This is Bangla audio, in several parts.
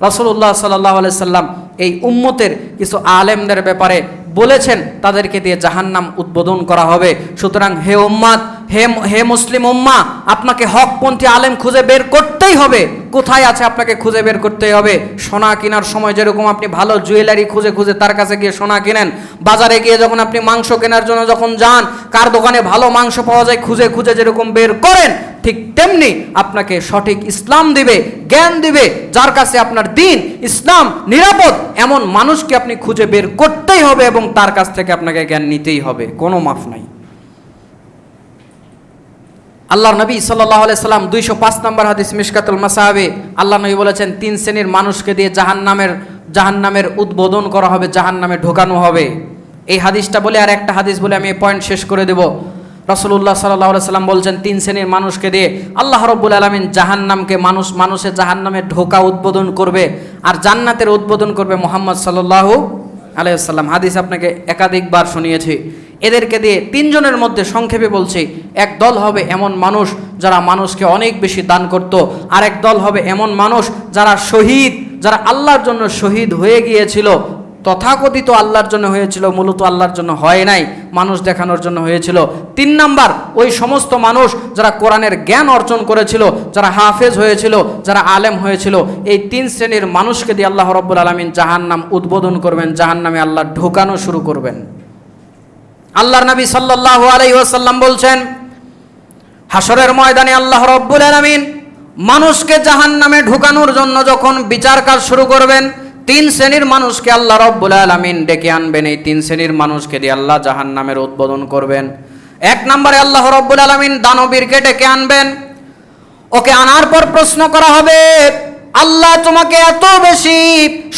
রসুল্লাহ সাল্লাহ সাল্লাম এই উম্মতের কিছু আলেমদের ব্যাপারে বলেছেন, তাদেরকে দিয়ে জাহান্নাম উদ্বোধন করা হবে। সুতরাং হে উম্মাদ, হে হে মুসলিম উম্মা, আপনাকে হকপন্থী আলেম খুঁজে বের করতেই হবে। কোথায় আছে আপনাকে খুঁজে বের করতেই হবে? সোনা কেনার সময় যেরকম আপনি ভালো জুয়েলারি খুঁজে খুঁজে তার কাছে গিয়ে সোনা কেনেন, বাজারে গিয়ে যখন আপনি মাংস কেনার জন্য যখন যান, কার দোকানে ভালো মাংস পাওয়া যায় খুঁজে খুঁজে যেরকম বের করেন, ঠিক তেমনি আপনাকে সঠিক ইসলাম দিবে, জ্ঞান দিবে, যার কাছে আপনার দিন, ইসলাম নিরাপদ, এমন মানুষকে আপনি খুঁজে বের করতেই হবে এবং তার কাছ থেকে আপনাকে জ্ঞান নিতেই হবে। কোনো মাফ নাই। আল্লাহ নবী সাল্লাহ সাল্লাম দুইশো পাঁচ নম্বর হাদিস মিশকাতুল মাসাহাবে আল্লাহ নবী বলেছেন, তিন শ্রেণির মানুষকে দিয়ে জাহান্নামের জাহান্নামের উদ্বোধন করা হবে জাহান নামে ঢোকানো হবে। এই হাদিসটা বলে আর একটা হাদিস বলে আমি এই পয়েন্ট শেষ করে দেব। রসুল্লাহ সাল্লাহ সাল্লাম বলছেন, তিন শ্রেণির মানুষকে দিয়ে আল্লাহ রব্বুল আলমিন জাহান্নামকে মানুষ মানুষের জাহান্নামে ঢোকা উদ্বোধন করবে আর জান্নাতের উদ্বোধন করবে মোহাম্মদ সাল্লাহ আলাইসাল্লাম হাদিস আপনাকে একাধিকবার শুনিয়েছি। এদেরকে দিয়ে তিনজনের মধ্যে সংক্ষেপে বলছি, এক দল হবে এমন মানুষ যারা মানুষকে অনেক বেশি দান করত আর এক দল হবে এমন মানুষ যারা শহীদ, যারা আল্লাহর জন্য শহীদ হয়ে গিয়েছিল। তথাকথিত আল্লাহর জন্য হয়েছিল, মূলত আল্লাহর জন্য হয় নাই, মানুষ দেখানোর জন্য হয়েছিল। তিন নাম্বার, ওই সমস্ত মানুষ যারা কোরআনের জ্ঞান অর্জন করেছিল, যারা হাফেজ হয়েছিল, যারা আলেম হয়েছিল, এই তিন শ্রেণির মানুষকে দিয়ে আল্লাহ রব্বুল আলমিন জাহান্নাম উদ্বোধন করবেন, জাহান্নামে আল্লাহ ঢোকানো শুরু করবেন। আল্লাহর নবী সাল্লাহ আলাইসাল্লাম বলছেন হাসরের ময়দানে আল্লাহ রব্বুল আলমিন মানুষকে জাহান্নামে ঢুকানোর জন্য যখন বিচার কাজ শুরু করবেন, তিন শ্রেণির মানুষকে আল্লাহ রব্বুল আলমিন ডেকে আনবেন। এই তিন শ্রেণির মানুষকে দিয়ে আল্লাহ জাহান নামের উদ্বোধন করবেন। এক নম্বরে আল্লাহ রব্বুল আলমিন দানবীরকে ডেকে আনবেন। ওকে আনার পর প্রশ্ন করা হবে আল্লাহ তোমাকে এত বেশি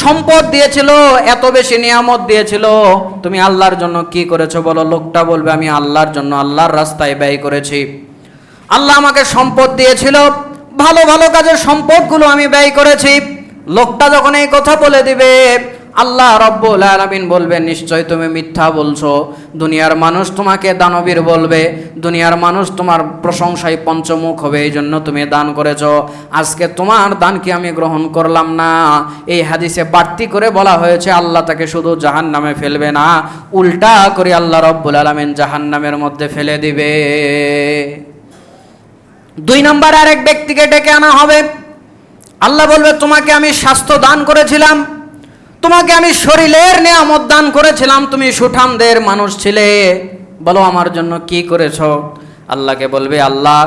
সম্পদ দিয়েছিল, এত বেশি নিয়ামত দিয়েছিল। তুমি আল্লাহর জন্য কি করেছ বলো? লোকটা বলবে, আমি আল্লাহর জন্য আল্লাহর রাস্তায় ব্যয় করেছি। আল্লাহ আমাকে সম্পদ দিয়েছিল, ভালো ভালো কাজের সম্পদগুলো আমি ব্যয় করেছি। লোকটা যখন এই কথা বলে দিবে আল্লাহ রব্বুল আলমিন বলবেন নিশ্চয় তুমি মিথ্যা বলছো। দুনিয়ার মানুষ তোমাকে দানবীর বলবে। দুনিয়ার মানুষ তোমার প্রশংসায় পঞ্চমুখ হবে, এই জন্য তুমি দান করেছ। আজকে তোমার দানকে আমি গ্রহণ করলাম না? এই হাদিসে বাড়তি করে বলা হয়েছে, আল্লাহ তাকে শুধু জাহান নামে ফেলবে না, উল্টা করে আল্লাহ রব্বুল আলমিন জাহান নামের মধ্যে ফেলে দিবে। দুই নম্বর আরেক ব্যক্তিকে ডেকে আনা হবে। আল্লাহ বলবে, তোমাকে আমি স্বাস্থ্য দান করেছিলাম তোমাকে আমি শরীরের নিয়ামত দান করেছিলাম, তুমি সুঠামদের মানুষ ছিলে। বলো, আমার জন্য কি করেছ? আল্লাহকে বলবে, আল্লাহ,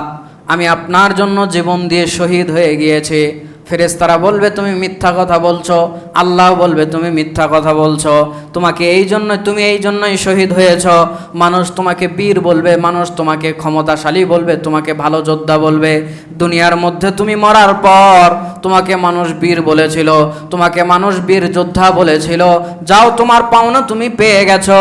আমি আপনার জন্য জীবন দিয়ে শহীদ হয়ে গিয়েছি। ফেরেস্তারা বলবে, তুমি মিথ্যা কথা বলছো। আল্লাহ বলবে, তুমি মিথ্যা কথা বলছো। তোমাকে এই জন্য, তুমি এই জন্যই শহীদ হয়েছ। মানুষ তোমাকে বীর বলবে, মানুষ তোমাকে ক্ষমতাশালী বলবে, তোমাকে ভালো যোদ্ধা বলবে। দুনিয়ার মধ্যে তুমি মরার পর তোমাকে মানুষ বীর বলেছিল, তোমাকে মানুষ বীর যোদ্ধা বলেছিল। যাও, তোমার পাওনা তুমি পেয়ে গেছো।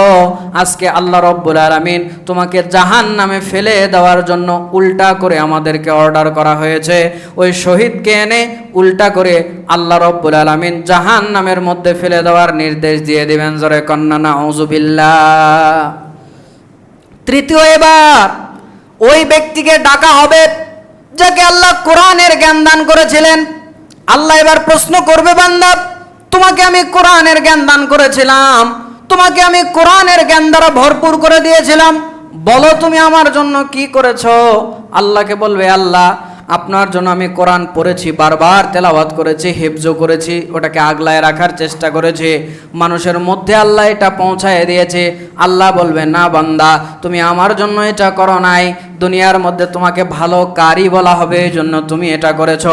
আজকে আল্লাহ রব্বুল আলমিন তোমাকে জাহান নামে ফেলে দেওয়ার জন্য উল্টা করে আমাদেরকে অর্ডার করা হয়েছে। ওই শহীদকে এনে উল্টা করে আল্লাহ রব্বুল আলমিন জাহান নামের মধ্যে ফেলে দেওয়ার নির্দেশ দিয়ে দিবেন, জরে কন্যা নাউজুবিল্লা তৃতীয় এবার, ওই ব্যক্তিকে ডাকা হবে যাকে আল্লাহ কোরআনের জ্ঞান দান করেছিলেন। আল্লাহ এবার প্রশ্ন করবে, বান্দা, তোমাকে আমি কোরআনের জ্ঞান দান করেছিলাম, তোমাকে আমি কোরআনের জ্ঞান দ্বারা ভরপুর করে দিয়েছিলাম, বলো তুমি আমার জন্য কি করেছ? আল্লাহকে বলবে, আল্লাহ আপনার জন্য আমি কোরআন পড়েছি, বারবার তেলাওয়াত করেছি, হেফজো করেছি, ওটাকে আগলায় রাখার চেষ্টা করেছি। মানুষের মধ্যে আল্লাহ এটা পৌঁছায় দিয়েছে। আল্লাহ বলবে, না বান্দা, তুমি আমার জন্য এটা করো নাই। দুনিয়ার মধ্যে তোমাকে ভালো কারি বলা হবে এই জন্য তুমি এটা করেছ।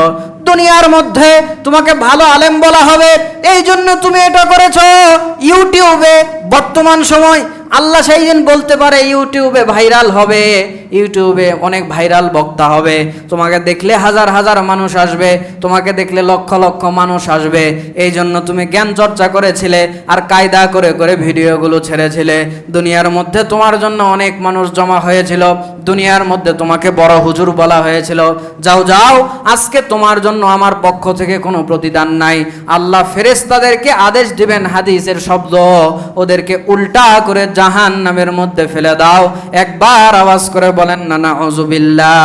দুনিয়ার মধ্যে তোমাকে ভালো আলেম বলা হবে এই জন্য তুমি এটা করেছ। ইউটিউবে বর্তমান সময় আল্লাহ সেই দিন বলতে পারে, ইউটিউবে ভাইরাল হবে, ইউটিউবে অনেক ভাইরাল বক্তা হবে। তোমাকে দেখলে হাজার হাজার মানুষ আসবে, তোমাকে দেখলে লক্ষ লক্ষ মানুষ আসবে। এই জন্য তুমি জ্ঞান চর্চা করেছিলে আর কায়দা করে করে ভিডিওগুলো ছেড়েছিলে। দুনিয়ার মধ্যে তোমার জন্য অনেক মানুষ জমা হয়েছিল, দুনিয়ার মধ্যে তোমাকে বড় হুজুর বলা হয়েছিল। যাও যাও, আজকে তোমার জন্য আমার পক্ষ থেকে কোনো প্রতিদান নাই। আল্লাহ ফেরেস্তাদেরকে আদেশ দিবেন হাদিসের শব্দ। ওদেরকে উল্টা করে জাহান নামের মধ্যে ফেলে দাও। একবার আওয়াজ করে বলেন নানা অজুবিল্লা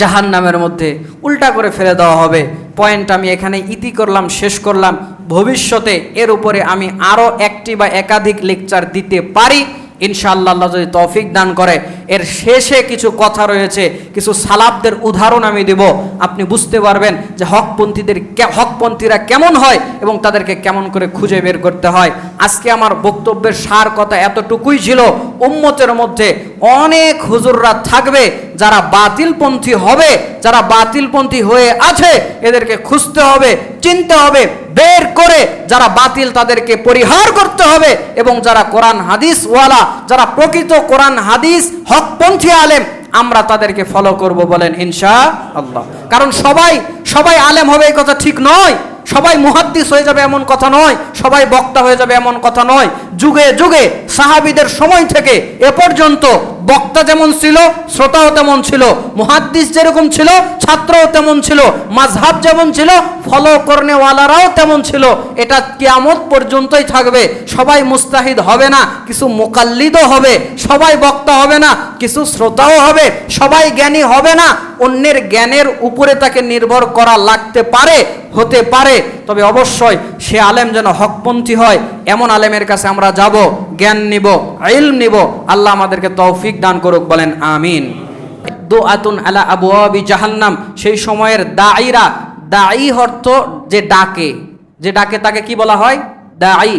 জাহান নামের মধ্যে উল্টা করে ফেলে দেওয়া হবে। পয়েন্ট আমি এখানে ইতি করলাম, শেষ করলাম। ভবিষ্যতে এর উপরে আমি আরও একটি বা একাধিক লেকচার দিতে পারি। ইনশাআল্লাহ আল্লাহ যদি তৌফিক দান করে, এর শেষে কিছু কথা রয়েছে, কিছু সালাবদের উদাহরণ আমি দেব। আপনি বুঝতে পারবেন যে হকপন্থীদের হকপন্থীরা কেমন হয় এবং তাদেরকে কেমন করে খুঁজে বের করতে হয়। আজকে আমার বক্তব্যের সার কথা এতটুকুই ছিল, উম্মতের মধ্যে অনেক হুজুররা থাকবে যারা বাতিলপন্থী হবে, যারা বাতিলপন্থী হয়ে আছে, এদেরকে খুঁজতে হবে, চিনতে হবে। বের করে যারা বাতিল তাদেরকে পরিহার করতে হবে এবং যারা কোরআন হাদিস ওয়ালা যারা প্রকৃত কোরআন হাদিস হকপন্থী আলেম, আমরা তাদেরকে ফলো করব বলেন ইনশা আল্লাহ কারণ সবাই সবাই আলেম হবে এই কথা ঠিক নয়। সবাই মুহাদ্দিস হয়ে যাবে এমন কথা নয়, সবাই বক্তা হয়ে যাবে এমন কথা নয়। যুগে যুগে সাহাবিদের সময় থেকে এ পর্যন্ত বক্তা যেমন ছিল, শ্রোতাও তেমন ছিল, মুহাদ্দিস যেরকম ছিল, ছাত্রও তেমন ছিল মাঝহাব যেমন ছিল, ফলো করনেওয়ালারাও তেমন ছিল। এটা কিয়ামত পর্যন্তই থাকবে, সবাই মুস্তাহিদ হবে না, কিছু মোকাল্লিদও হবে, সবাই বক্তা হবে না, কিছু শ্রোতাও হবে, সবাই জ্ঞানী হবে না, অন্যের জ্ঞানের উপরে তাকে নির্ভর করা লাগতে পারে। হতে পারে। তবে অবশ্যই সে আলেম যেন হকপন্থী হয়, এমন আলেমের কাছে আমরা যাব, জ্ঞান নিব, ইলম নিব। আল্লাহ আমাদেরকে তৌফিক দান করুক, বলেন আমিন। দোআতুন আলা আবু আবি জাহান্নাম, সেই সময়ের দাঈরা, দাঈ অর্থ যে ডাকে যে ডাকে তাকে কি বলা হয়? দাঈ।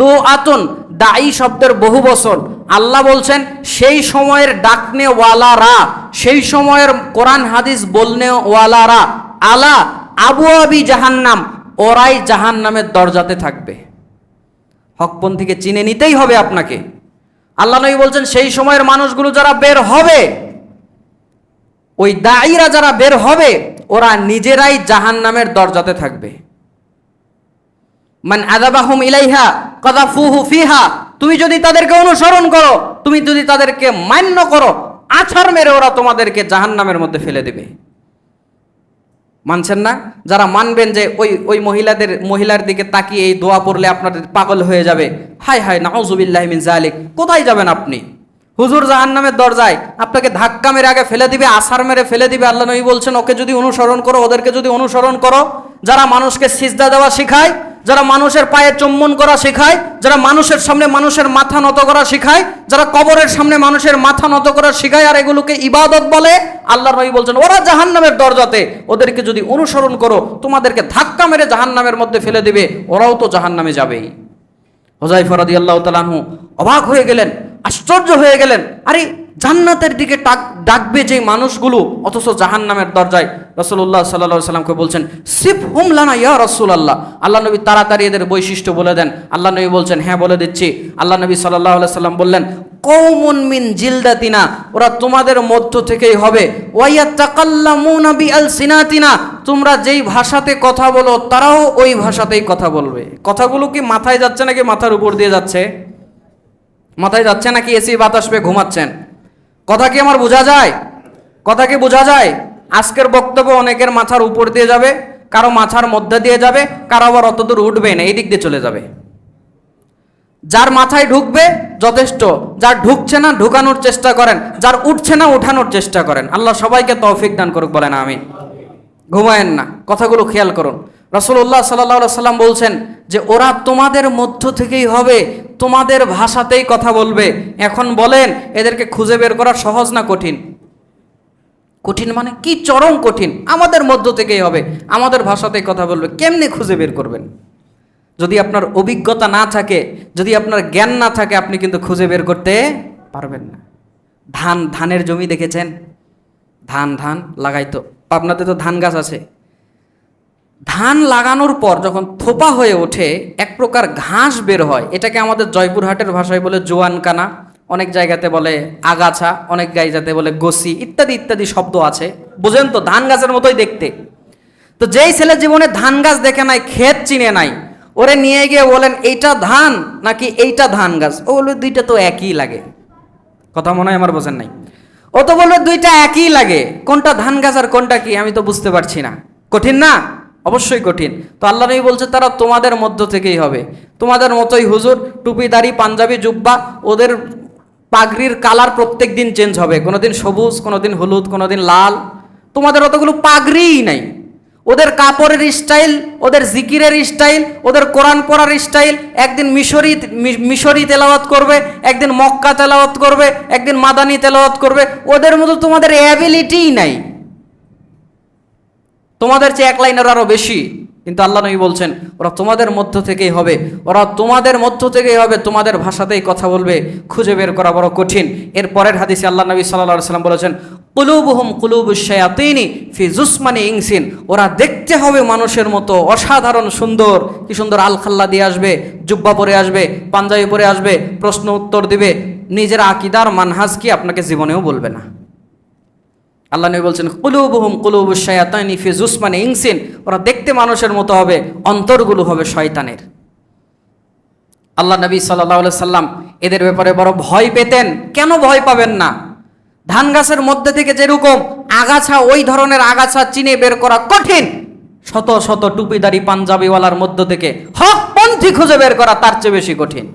দো আতুন দাঈ শব্দের বহু বছর আল্লাহ বলছেন, সেই সময়ের ডাকনে ওয়ালারা সেই সময়ের কোরআন হাদিস বলনে ওয়ালারা আলা আবু আবি জাহান্নাম ওরাই জাহান্নামের দরজাতে থাকবে। হকপন্থীকে চিনে নিতেই হবে আপনাকে। আল্লাহ নবী বলছেন, সেই সময়ের মানুষগুলো যারা বের হবে, ওই দায়ীরা যারা বের হবে, ওরা নিজেরাই জাহান্নামের দরজাতে থাকবে। মান আদাবাহুম ইলাইহা কাদাফুহু ফিহা, তুমি যদি তাদেরকে অনুসরণ করো, তুমি যদি তাদেরকে মান্য করো, আছাড় মেরে ওরা তোমাদেরকে জাহান্নামের মধ্যে ফেলে দেবে। মানছেন না? যারা মানবেন যে ওই ওই মহিলাদের, মহিলার দিকে তাকিয়ে এই দোয়া পড়লে আপনাদের পাগল হয়ে যাবে। হাই হাই নাউজুবিল্লাহ মিন জালিক কোথায় যাবেন আপনি? হুজুর জাহান নামের দরজায় আপনাকে ধাক্কা মেরে আগে ফেলে দিবে আসার মেরে ফেলে দিবে। আল্লাহ নবী বলছেন, ওকে যদি অনুসরণ করো, ওদেরকে যদি অনুসরণ করো, যারা মানুষকে সিজদা দেওয়া শেখায় যারা মানুষের পায়ে চুম্বন করা শেখায়, যারা মানুষের সামনে মানুষের মাথা নত করা শেখায়, যারা কবরের সামনে মানুষের মাথা নত করা শেখায় আর এগুলোকে ইবাদত বলে আল্লাহ নবী বলছেন, ওরা জাহান্নামের দরজাতে, ওদেরকে যদি অনুসরণ করো, তোমাদেরকে ধাক্কা মেরে জাহান্নামের মধ্যে ফেলে দিবে, ওরাও তো জাহান্নামে যাবেই। হোজাইফা ফরাদি আল্লাহ তালাহু অবাক হয়ে গেলেন, আশ্চর্য হয়ে গেলেন, আরে জান্নাতের দিকে ডাক ডাকবে যে মানুষগুলো, অথচ জাহান্নামের দরজায় রসুল্লাহ সাল্লাহ সাল্লামকে বলছেন, সিফ হুম লানা ইয়া রসুল আল্লাহ আল্লাহ নবী তাড়াতাড়ি এদের বৈশিষ্ট্য বলে দেন। আল্লাহ নবী বলছেন হ্যাঁ বলে দিচ্ছি। আল্লাহ নবী সাল্লাহ সাল্লাম বললেন কৌমুন মিন জিলদাতিনা, ওরা তোমাদের মধ্য থেকেই হবে। ওয়াইয়া তাকাল্লামুনা বি আল সিনাতিনা তোমরা যেই ভাষাতে কথা বলো, তারাও ওই ভাষাতেই কথা বলবে। কথাগুলো কি মাথায় যাচ্ছে নাকি মাথার উপর দিয়ে যাচ্ছে? মাথায় যাচ্ছে নাকি এসি বাতাস পেয়ে ঘুমাচ্ছেন? কথা কি আমার বোঝা যায়? কথা কি বোঝা যায়? আজকের বক্তব্য অনেকের মাথার উপর দিয়ে যাবে, কারও মাথার মধ্যে দিয়ে যাবে, কারও আবার অতদূর উঠবে না, এই দিক দিয়ে চলে যাবে। যার মাথায় ঢুকবে, যথেষ্ট। যার ঢুকছে না, ঢুকানোর চেষ্টা করেন। যার উঠছে না, উঠানোর চেষ্টা করেন। আল্লাহ সবাইকে তৌফিক দান করুক, বলেন আমি ঘুমায়েন না, কথাগুলো খেয়াল করুন। রসুল্লাহ সাল্লাহ সাল্লাম বলছেন যে, ওরা তোমাদের মধ্য থেকেই হবে, তোমাদের ভাষাতেই কথা বলবে। এখন বলেন, এদেরকে খুঁজে বের করা সহজ না কঠিন? কঠিন মানে কি চরম কঠিন? আমাদের মধ্য থেকেই হবে। আমাদের ভাষাতেই কথা বলবে। কেমনে খুঁজে বের করবেন? যদি আপনার অভিজ্ঞতা না থাকে, যদি আপনার জ্ঞান না থাকে, আপনি কিন্তু খুঁজে বের করতে পারবেন না। ধান, ধানের জমি দেখেছেন? ধান ধান লাগাইতো আপনাতে তো ধান গাছ আছে। ধান লাগানোর পর যখন থোপা হয়ে ওঠে, এক প্রকার ঘাস বের হয়। এটাকে আমাদের জয়পুরহাটের ভাষায় বলে জোয়ান কানা অনেক জায়গাতে বলে আগাছা, অনেক জায়গাতে বলে গসি ইত্যাদি ইত্যাদি শব্দ আছে। বুঝেন তো, ধান গাছের মতোই দেখতে। তো যেই ছেলে জীবনে ধান গাছ দেখে নাই, ক্ষেত চিনে নাই, ওরে নিয়ে গিয়ে বলেন, এইটা ধান নাকি এইটা ধান গাছ? ও বলবে দুইটা তো একই লাগে। কথা মনে হয় আমার বোঝেন নাই। ও তো বলবে দুইটা একই লাগে। কোনটা ধান গাছ আর কোনটা কি? আমি তো বুঝতে পারছি না। কঠিন না? অবশ্যই কঠিন। তো আল্লাহ নবী বলছে, তারা তোমাদের মধ্য থেকেই হবে। তোমাদের মতোই হুজুর, টুপি দাড়ি, পাঞ্জাবি, জুব্বা, ওদের পাগড়ির কালার প্রত্যেক দিন চেঞ্জ হবে। কোনোদিন সবুজ, কোনোদিন হলুদ, কোনোদিন লাল। তোমাদের অতগুলো পাগড়িই নাই। ওদের কাপড়ের স্টাইল ওদের জিকিরের স্টাইল ওদের কোরআন পড়ার স্টাইল একদিন মিশরি মিশরি তেলাওয়াত করবে, একদিন মক্কা তেলাওয়াত করবে, একদিন মাদানি তেলাওয়াত করবে। ওদের মতো তোমাদের অ্যাবিলিটিই নাই। তোমাদের চেয়ে এক লাইনের আরও বেশি। কিন্তু আল্লাহ নবী বলছেন, ওরা তোমাদের মধ্য থেকেই হবে। ওরা তোমাদের মধ্য থেকেই হবে। তোমাদের ভাষাতেই কথা বলবে। খুঁজে বের করা বড় কঠিন। এর পরের হাদিসে আল্লাহ নবী সাল্লাহ সাল্লাম বলেছেন, কুলুবুহুম কুলুবু শায়াতিনি ফি জুসমানি ইনসিন ওরা দেখতে হবে মানুষের মতো অসাধারণ সুন্দর। কি সুন্দর আলখাল্লা দিয়ে আসবে, জুব্বা পরে আসবে, পাঞ্জাবি পরে আসবে, প্রশ্ন উত্তর দিবে। নিজের আকিদার মানহাজ কি আপনাকে জীবনেও বলবে না। আল্লাহ নবী বলছেন, কুলুবুহুম কুলুবু শায়াতানি ফি জুসমানি ইনসিন। ওরা দেখতে মানুষের মতো হবে, অন্তরগুলো হবে শয়তানের। আল্লাহ নবী সাল্লাহ সাল্লাম এদের ব্যাপারে বড় ভয় পেতেন। কেন ভয় পাবেন না? ধান গাছের মধ্যে থেকে যেরকম আগাছা, ওই ধরনের আগাছা চিনে বের করা কঠিন। শত শত টুপিদারি পাঞ্জাবিওয়ালার মধ্য থেকে হকপন্থী খুঁজে বের করা তার চেয়ে বেশি কঠিন।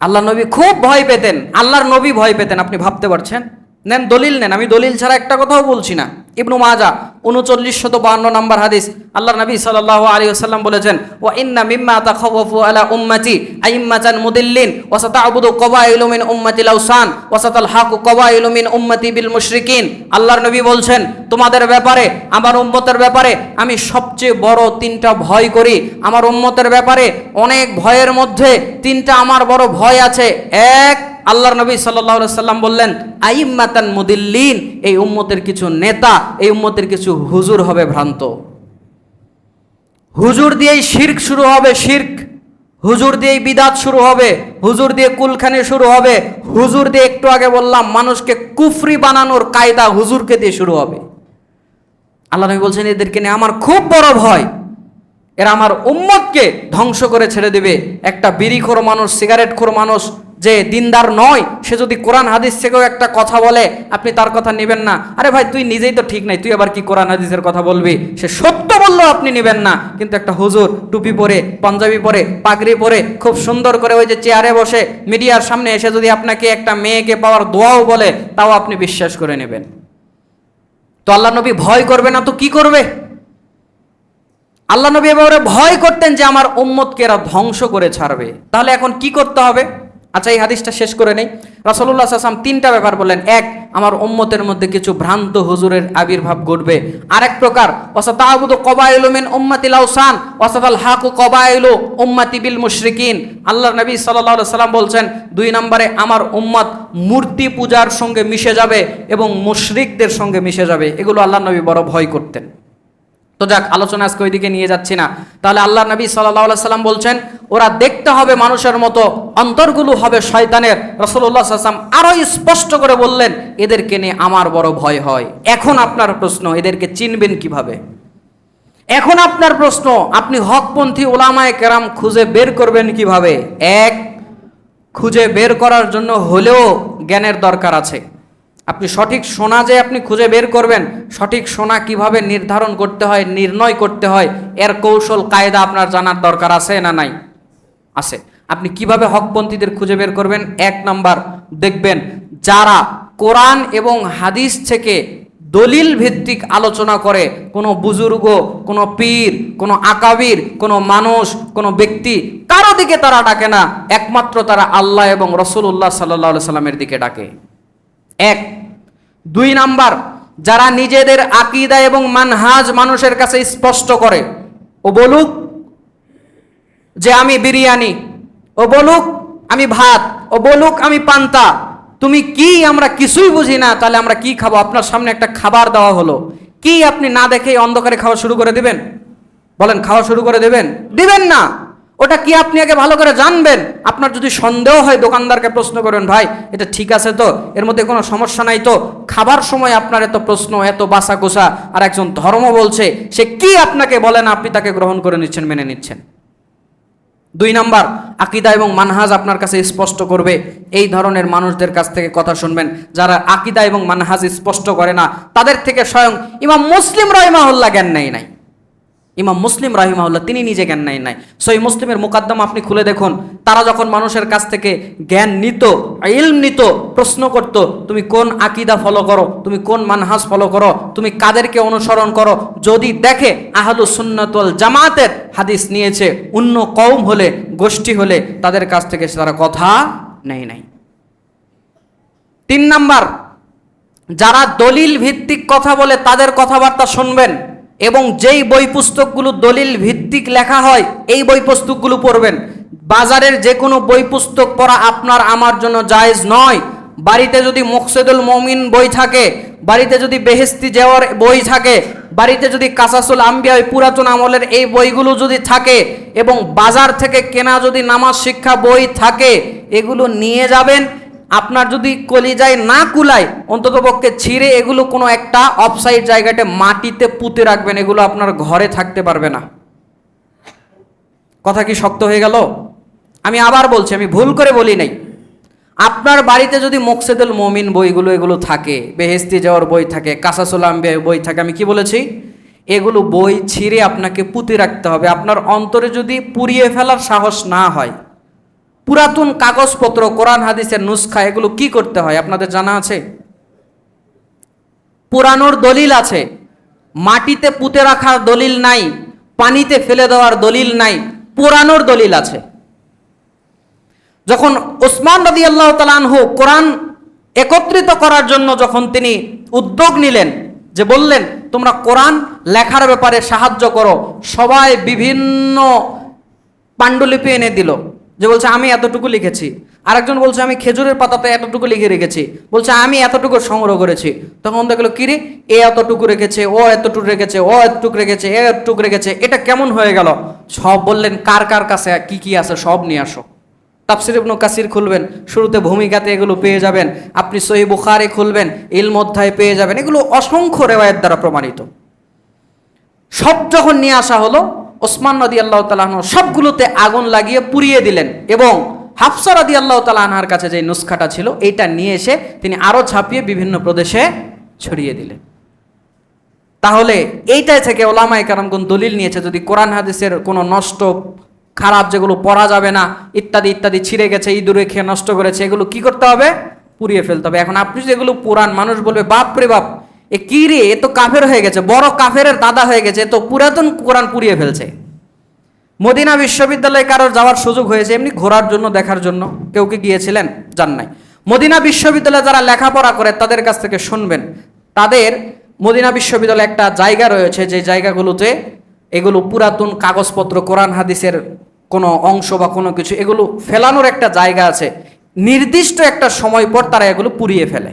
আল্লাহ নবী খুব ভয় পেতেন। আল্লাহর নবী ভয় পেতেন, আপনি ভাবতে পারছেন? নেন, দলিল নেন। আমি দলিল ছাড়া একটা কথাও বলছি না। ইবনু মাজা, উনচল্লিশ শত বান্ন নম্বর হাদিস। আল্লাহ নবী সাল্লাহ আলী আসাল্লাম বলেছেন ও ইন্না মিম্মা তাখাওয়াফু আলা উম্মতি আইম্মাতান মুদিল্লিন, ওয়া সাতা'বুদু কবাইলু ইলুমিন উম্মতি লাউসান, ওয়া সাতাল হাকু কবাইলু মিন উম্মতি বিল মুশরিকিন। আল্লাহর নবী বলছেন, তোমাদের ব্যাপারে, আমার উম্মতের ব্যাপারে আমি সবচেয়ে বড় তিনটা ভয় করি। আমার উম্মতের ব্যাপারে অনেক ভয়ের মধ্যে তিনটা আমার বড় ভয় আছে। এক আল্লাহর নবী সাল্লাহ সাল্লাম বললেন, আইম্মাতান মুদিল্লিন এই উম্মতের কিছু নেতা, এই উম্মতের কিছু হুজুর হবে ভ্রান্ত। হুজুর দিয়েই শির্ক শুরু হবে, শির্ক। হুজুর দিয়েই বিদাত শুরু হবে, হুজুর দিয়ে কুলখানি শুরু হবে। হুজুর দিয়ে একটু আগে বললাম, মানুষকে কুফরি বানানোর কায়দা হুজুরকে দিয়ে শুরু হবে। আল্লাহ নবী বলছেন, এদেরকে নিয়ে আমার খুব বড় ভয়। এরা আমার উম্মতকে ধ্বংস করে ছেড়ে দেবে। একটা বিড়িখোর মানুষ সিগারেট সিগারেটখোর মানুষ যে দিনদার নয়, সে যদি কোরআন হাদিস থেকেও একটা কথা বলে, আপনি তার কথা নেবেন না। আরে ভাই, তুই নিজেই তো ঠিক নাই, তুই আবার কি কোরআন হাদিসের কথা বলবি? সে সত্য বললেও আপনি নেবেন না। কিন্তু একটা হুজুর টুপি পরে, পাঞ্জাবি পরে, পাগড়ি পরে, খুব সুন্দর করে ওই যে চেয়ারে বসে মিডিয়ার সামনে এসে যদি আপনাকে একটা মেয়েকে পাওয়ার দোয়াও বলে, তাও আপনি বিশ্বাস করে নেবেন। তো আল্লাহ নবী ভয় করবে না তো কি করবে? আল্লাহ নবী এবারে ভয় করতেন যে আমার উম্মতকে এরা ধ্বংস করে ছাড়বে। তাহলে এখন কি করতে হবে? আচ্ছা এই হাদিসটা শেষ করে নেই। রাসলুল্লাহ আসলাম তিনটা ব্যাপার বললেন। এক, আমার উম্মতের মধ্যে কিছু ভ্রান্ত হুজুরের আবির্ভাব ঘটবে। আরেক প্রকার ওসাতাবুদ কবাইলু মিন উম্মাতি লাউসান ওয়াসাতাল হাকু কবাইলু উম্মাতি বিল মুশরিকিন। আল্লাহ নবী আলাইহি সাল্লাম বলছেন, দুই নম্বরে, আমার উম্মত মূর্তি পূজার সঙ্গে মিশে যাবে এবং মুশরিকদের সঙ্গে মিশে যাবে। এগুলো আল্লাহ নবী বড় ভয় করতেন। তো যাক, আলোচনা আজকে ওইদিকে নিয়ে যাচ্ছি না। তাহলে আল্লাহ নবী সাল্লাহ সাল্লাম বলছেন, ওরা দেখতে হবে মানুষের মতো, অন্তরগুলো হবে শয়তানের। রসল্লাহ সাল্লাম আরও স্পষ্ট করে বললেন, এদেরকে নিয়ে আমার বড় ভয় হয়। এখন আপনার প্রশ্ন, এদেরকে চিনবেন কীভাবে? এখন আপনার প্রশ্ন, আপনি হকপন্থী ওলামায় কেরাম খুঁজে বের করবেন কীভাবে? এক, খুঁজে বের করার জন্য হলেও জ্ঞানের দরকার আছে। আপনি সঠিক সোনা যে আপনি খুঁজে বের করবেন, সঠিক সোনা কীভাবে নির্ধারণ করতে হয়, নির্ণয় করতে হয়, এর কৌশল, কায়দা আপনার জানার দরকার আছে না নাই? আছে। আপনি কীভাবে হকপন্থীদের খুঁজে বের করবেন? এক নাম্বার, দেখবেন যারা কোরআন এবং হাদিস থেকে দলিল ভিত্তিক আলোচনা করে, কোনো বুজুর্গ, কোনো পীর, কোনো আকাবির, কোনো মানুষ, কোনো ব্যক্তি, কারও দিকে তারা ডাকে না, একমাত্র তারা আল্লাহ এবং রসুল্লাহ সাল্লাহ সাল্লামের দিকে ডাকে। এক। দুই নাম্বার, যারা নিজেদের আকিদা এবং মানহাজ মানুষের কাছে স্পষ্ট করে, ও বলুক যে আমি বিরিয়ানি, ও বলুক আমি ভাত, ও বলুক আমি পান্তা, তুমি কি আমরা কিছুই বুঝি না, তাহলে আমরা কি খাব? আপনার সামনে একটা খাবার দেওয়া হলো। কি আপনি না দেখেই অন্ধকারে খাওয়া শুরু করে দিবেন? বলেন, খাওয়া শুরু করে দেবেন? দিবেন না। ওটা কি আপনি আগে ভালো করে জানবেন? আপনার যদি সন্দেহ হয়, দোকানদারকে প্রশ্ন করবেন ভাই, এটা ঠিক আছে তো? এর মধ্যে কোনো সমস্যা নাই তো? খাবার সময় আপনার এত প্রশ্ন, এত বাসা কোষা আর একজন ধর্ম বলছে, সে কি আপনাকে বলে না আপনি তাকে গ্রহণ করে নিচ্ছেন, মেনে নিচ্ছেন? দুই নাম্বার, আকিদা এবং মানহাজ আপনার কাছে স্পষ্ট করবে, এই ধরনের মানুষদের কাছ থেকে কথা শুনবেন। যারা আকিদা এবং মানহাজ স্পষ্ট করে না, তাদের থেকে স্বয়ং ইমাম মুসলিম রহিমাহুল্লাহ জ্ঞান নেই নাই। ইমাম মুসলিম রাহিমাউল্লাহ তিনি নিজে জ্ঞান নেয় নাই। সই মুসলিমের মুকাদ্দম আপনি খুলে দেখুন, তারা যখন মানুষের কাছ থেকে জ্ঞান নিত, ইলম নিত, প্রশ্ন করত, তুমি কোন আকিদা ফলো করো? তুমি কোন মানহাজ ফলো করো? তুমি কাদেরকে অনুসরণ করো? যদি দেখে আহলু সুন্নতুল জামাতের হাদিস নিয়েছে, অন্য কৌম হলে, গোষ্ঠী হলে, তাদের কাছ থেকে তারা কথা নেয় নাই। তিন নাম্বার, যারা দলিল ভিত্তিক কথা বলে, তাদের কথাবার্তা শুনবেন। এবং যেই বই পুস্তকগুলো দলিল ভিত্তিক লেখা হয়, এই বই পুস্তকগুলো পড়বেন। বাজারের যে কোনো বই পুস্তক পড়া আপনার আমার জন্য জায়েজ নয়। বাড়িতে যদি মুকসেদুল মমিন বই থাকে, বাড়িতে যদি বেহেস্তি যাওয়ার বই থাকে, বাড়িতে যদি কাসাসুল আম্বিয়া ওই পুরাতন আমলের এই বইগুলো যদি থাকে এবং বাজার থেকে কেনা যদি নামাজ শিক্ষা বই থাকে, এগুলো নিয়ে যাবেন। আপনার যদি কলিজায় না কুলায় অন্তত অন্ততপক্ষে ছিঁড়ে এগুলো কোনো একটা অফসাইড জায়গাতে মাটিতে পুঁতে রাখবেন, এগুলো আপনার ঘরে থাকতে পারবে না। কথা কি শক্ত হয়ে গেল? আমি আবার বলছি, আমি ভুল করে বলি নাই। আপনার বাড়িতে যদি মোকসেদুল মমিন বইগুলো, এগুলো থাকে বেহেস্তি যাওয়ার বই থাকে, কাসাসুলাম বই থাকে, আমি কি বলেছি? এগুলো বই ছিঁড়ে আপনাকে পুঁতে রাখতে হবে। আপনার অন্তরে যদি পুড়িয়ে ফেলার সাহস না হয় পুরাতন কাগজপত্র, কোরআন, হাদিসের নুসখা, এগুলো কি করতে হয়? আপনাদের জানা আছে? পুরানোর দলিল আছে। মাটিতে পুঁতে রাখার দলিল নাই, পানিতে ফেলে দেওয়ার দলিল নাই, পুরানোর দলিল আছে। যখন ওসমান রদি আল্লাহ তালানহু কোরআন একত্রিত করার জন্য যখন তিনি উদ্যোগ নিলেন, যে বললেন, তোমরা কোরআন লেখার ব্যাপারে সাহায্য করো সবাই বিভিন্ন পাণ্ডুলিপি এনে দিল। যে বলছে, আমি এতটুকু লিখেছি। আরেকজন বলছে, আমি খেজুরের পাতাতে এতটুকু লিখে রেখেছি। বলছে, আমি এতটুকু সংগ্রহ করেছি। তখন দেখল কিরে এ এতটুকু রেখেছে, ও এতটুকু রেখেছে, ও এতটুকু রেখেছে, এ এতটুকু রেখেছে। এটা কেমন হয়ে গেল? সব বললেন, কার কার কাছে কি কি আছে সব নিয়ে আসো। তাফসির ইবনু কাসির খুলবেন, শুরুতে ভূমিকাতে এগুলো পেয়ে যাবেন, আপনি সহি বুখারে খুলবেন, ইলম অধ্যায় পেয়ে যাবেন, এগুলো অসংখ্য রেওয়ায়েত দ্বারা প্রমাণিত। সব যখন নিয়ে আসা হলো ওসমান নদী আল্লাহ তালাহ সবগুলোতে আগুন লাগিয়ে পুড়িয়ে দিলেন এবং হাফসা রাদি আল্লাহ তালাহার কাছে যে নুসখাটা ছিল, এইটা নিয়ে এসে তিনি আরও ছাপিয়ে বিভিন্ন প্রদেশে ছড়িয়ে দিলেন। তাহলে এইটাই থেকে ওলামা ওলামাই কোন দলিল নিয়েছে, যদি কোরআন হাদিসের কোনো নষ্ট, খারাপ যেগুলো পড়া যাবে না, ইত্যাদি ইত্যাদি ছিঁড়ে গেছে, ইঁদুরে খেয়ে নষ্ট করেছে, এগুলো কি করতে হবে? পুড়িয়ে ফেলতে হবে। এখন আপনি যেগুলো পুরান মানুষ বলবে বাপ রে বাপ এ কি রে? এ তো কাফের হয়ে গেছে, বড় কাফের দাদা হয়ে গেছে তো পুরাতন কোরআন পুড়িয়ে ফেলছে। মদিনা বিশ্ববিদ্যালয়ে কারোর যাওয়ার সুযোগ হয়েছে, এমনি ঘোরার জন্য, দেখার জন্য, কেউ কি গিয়েছিলেন? যান নাই। মদিনা বিশ্ববিদ্যালয়ে যারা লেখাপড়া করে, তাদের কাছ থেকে শুনবেন। তাদের মদিনা বিশ্ববিদ্যালয়ে একটা জায়গা রয়েছে, যে জায়গাগুলোতে এগুলো পুরাতন কাগজপত্র, কোরআন, হাদিসের কোনো অংশ বা কোনো কিছু, এগুলো ফেলানোর একটা জায়গা আছে। নির্দিষ্ট একটা সময় পর তারা এগুলো পুড়িয়ে ফেলে।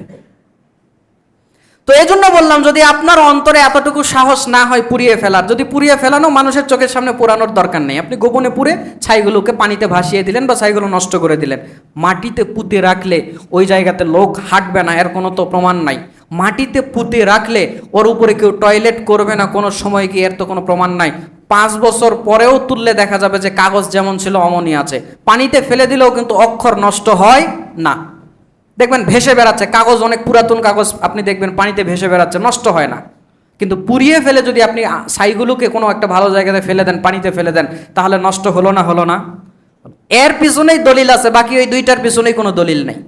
তো এই জন্য বললাম, যদি আপনার অন্তরে এতটুকু সাহস না হয় পুড়িয়ে ফেলার, যদি পুড়িয়ে ফেলানো মানুষের চোখের সামনে পোড়ানোর দরকার নেই। আপনি গোপনে পুড়ে ছাইগুলোকে পানিতে ভাসিয়ে দিলেন বা ছাইগুলো নষ্ট করে দিলেন। মাটিতে পুঁতে রাখলে ওই জায়গাতে লোক হাঁটবে না, এর কোনো তো প্রমাণ নাই। মাটিতে পুঁতে রাখলে ওর উপরে কেউ টয়লেট করবে না, কোনো সময় কি এর তো কোনো প্রমাণ নাই। পাঁচ বছর পরেও তুললে দেখা যাবে যে কাগজ যেমন ছিল, অমনই আছে। পানিতে ফেলে দিলেও কিন্তু অক্ষর নষ্ট হয় না। দেখবেন ভেসে বেড়াচ্ছে, কাগজ অনেক পুরাতন কাগজ আপনি দেখবেন পানিতে ভেসে বেড়াচ্ছে, নষ্ট হয় না। কিন্তু পুড়িয়ে ফেলে যদি আপনি ছাইগুলোকে কোনো একটা ভালো জায়গাতে ফেলে দেন, পানিতে ফেলে দেন, তাহলে নষ্ট হলো না হলো না? এর পিছনেই দলিল আছে, বাকি ওই দুইটার পিছনেই কোনো দলিল নেই।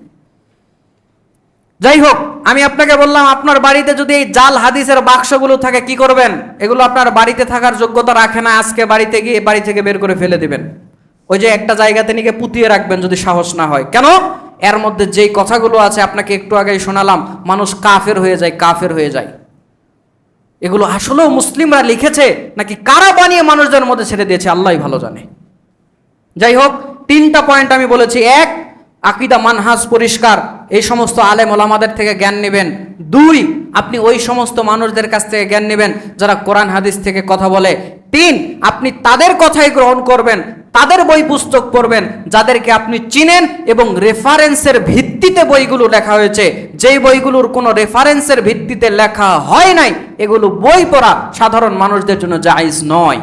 যাই হোক, আমি আপনাকে বললাম, আপনার বাড়িতে যদি এই জাল হাদিসের বাক্সগুলো থাকে, কি করবেন? এগুলো আপনার বাড়িতে থাকার যোগ্যতা রাখে না, আজকে বাড়িতে গিয়ে বাড়ি থেকে বের করে ফেলে দিবেন। ওই যে একটা জায়গাতে নিয়ে পুঁতিয়ে রাখবেন যদি সাহস না হয়। কেন? এর মধ্যে যেই কথাগুলো আছে, আপনাকে একটু আগেই শোনালাম, মানুষ কাফের হয়ে যায়, কাফের হয়ে যায়। এগুলো আসলেও মুসলিমরা লিখেছে, নাকি কারা বানিয়ে মানুষদের মধ্যে ছেড়ে দিয়েছে আল্লাহ ভালো জানে। যাই হোক, তিনটা পয়েন্ট আমি বলেছি। এক আকিদা মানহাজ পরিষ্কার, এই সমস্ত আলেম ওলামাদের থেকে জ্ঞান নেবেন। দুই, আপনি ওই সমস্ত মানুষদের কাছ থেকে জ্ঞান নেবেন যারা কোরআন হাদিস থেকে কথা বলে। তিন, আপনি তাদের কথাই গ্রহণ করবেন, তাদের বই পুস্তক পড়বেন, যাদেরকে আপনি চিনেন এবং রেফারেন্সের ভিত্তিতে বইগুলো লেখা হয়েছে। যেই বইগুলোর কোনো রেফারেন্সের ভিত্তিতে লেখা হয় নাই, এগুলো বই পড়া সাধারণ মানুষদের জন্য জায়জ নয়।